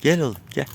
Gel oğlum gel.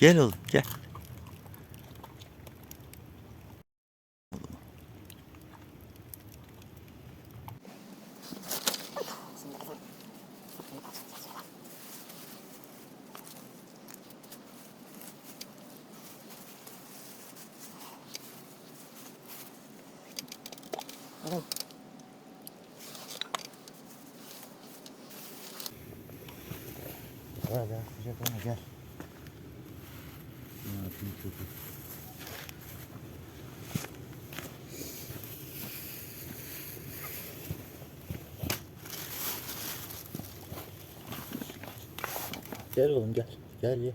Gel oğlum gel. Gel gel sıcak ama gel. Yapayım çocuğum? Gel oğlum gel. Gel ye.